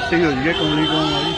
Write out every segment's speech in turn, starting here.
ਪਾਸੇ ਹੀ ਹੋ ਜੀਏ ਕੌਣੀ ਕੌਣ ਵਾਲੀ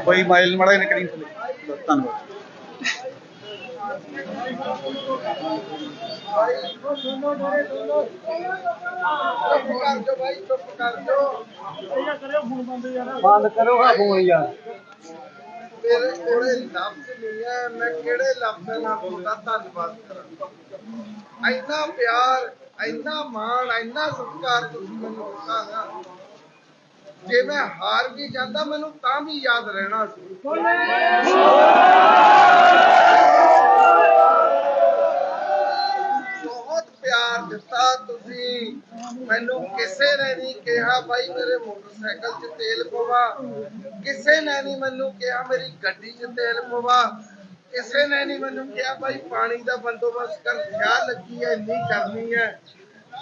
ਕੋਈ ਮਾਈਲ ਮੜਾ ਨੇ ਕਰੀ ਧੰਨਵਾਦ। ਬੰਦ ਕਰੋ ਆ ਫੋਨ ਯਾਰ। ਮੇਰੇ ਕੋਲੇ ਲਫ਼ਜ਼ ਨਹੀਂ ਹੈ ਮੈਂ ਕਿਹੜੇ ਲਫ਼ਜ਼ਾਂ ਨਾਲ ਤੁਹਾਡਾ ਧੰਨਵਾਦ ਕਰਾਂ? ਇੰਨਾ ਪਿਆਰ ਇੰਨਾ ਮਾਣ ਇੰਨਾ ਸਤਿਕਾਰ ਤੁਸੀਂ ਮੈਨੂੰ ਦਿੱਤਾ ਨਾ। ਜੇ ਮੈਂ ਹਾਰ ਵੀ ਜਾਂਦਾ, ਮੈਨੂੰ ਤਾਂ ਵੀ ਯਾਦ ਰਹਿਣਾ ਸੀ। ਬਹੁਤ ਪਿਆਰ ਦਿੱਤਾ ਤੁਸੀਂ। ਮੈਨੂੰ ਕਿਸੇ ਨੇ ਨਹੀਂ ਕਿਹਾ ਬਾਈ ਮੇਰੇ ਮੋਟਰਸਾਈਕਲ 'ਚ ਤੇਲ ਪਵਾ। ਕਿਸੇ ਨੇ ਨਹੀਂ ਮੈਨੂੰ ਕਿਹਾ, ਮੇਰੀ ਗੱਡੀ 'ਚ ਤੇਲ ਪਵਾ। ਕਿਸੇ ਨੇ ਨਹੀਂ ਮੈਨੂੰ ਕਿਹਾ ਬਾਈ ਪਾਣੀ ਦਾ ਬੰਦੋਬਸਤ ਕਰ। ਖਿਆਲ ਲੱਗੀ ਹੈ, ਇੰਨੀ ਕਰਨੀ ਹੈ।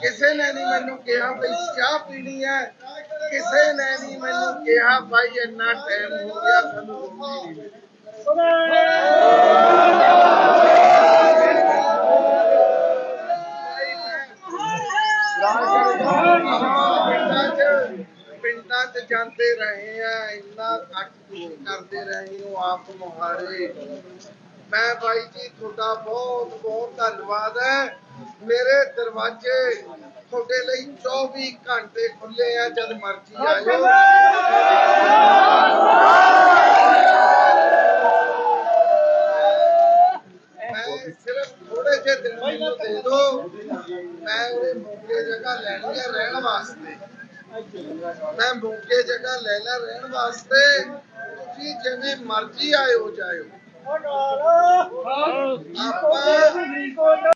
ਕਿਸੇ ਨੇ ਨਹੀਂ ਮੈਨੂੰ ਕਿਹਾ ਭਾਈ ਚਾਹ ਪੀਣੀ ਹੈ। ਕਿਸੇ ਨੇ ਨਹੀਂ ਮੈਨੂੰ ਕਿਹਾ ਭਾਈ ਇੰਨਾ ਟਾਈਮ ਹੋ ਗਿਆ ਸਾਨੂੰ ਰੋਟੀ ਨਹੀਂ ਪਿੰਡਾਂ 'ਚ ਪਿੰਡਾਂ 'ਚ ਜਾਂਦੇ ਰਹੇ ਆ, ਇੰਨਾ ਕੱਟ ਤੁਸੀਂ ਕਰਦੇ ਰਹੇ ਹੋ, ਆਪ ਮੁਹਾਰੇ। ਮੈਂ ਬਾਈ ਜੀ ਤੁਹਾਡਾ ਬਹੁਤ ਬਹੁਤ ਧੰਨਵਾਦ ਹੈ। ਮੇਰੇ ਦਰਵਾਜ਼ੇ ਤੁਹਾਡੇ ਲਈ 24 ਘੰਟੇ ਖੁੱਲੇ ਆ, ਜਦ ਮਰਜ਼ੀ ਆਇਓ ਮੈਂ ਸਿਰਫ ਥੋੜੇ ਜਿਹੇ ਦਿਨ ਮੈਨੂੰ ਦੇ ਦਿਓ। ਮੈਂ ਉਹਦੇ ਮੌਕੇ ਜਗ੍ਹਾ ਲੈਣੀ ਹੈ ਰਹਿਣ ਵਾਸਤੇ। ਮੈਂ ਮੌਕੇ ਜਗ੍ਹਾ ਲੈ ਲੈ ਰਹਿਣ ਵਾਸਤੇ। ਤੁਸੀਂ ਜਿਵੇਂ ਮਰਜ਼ੀ ਆਇਓ, ਜਾਇਓ। ਆਪਾਂ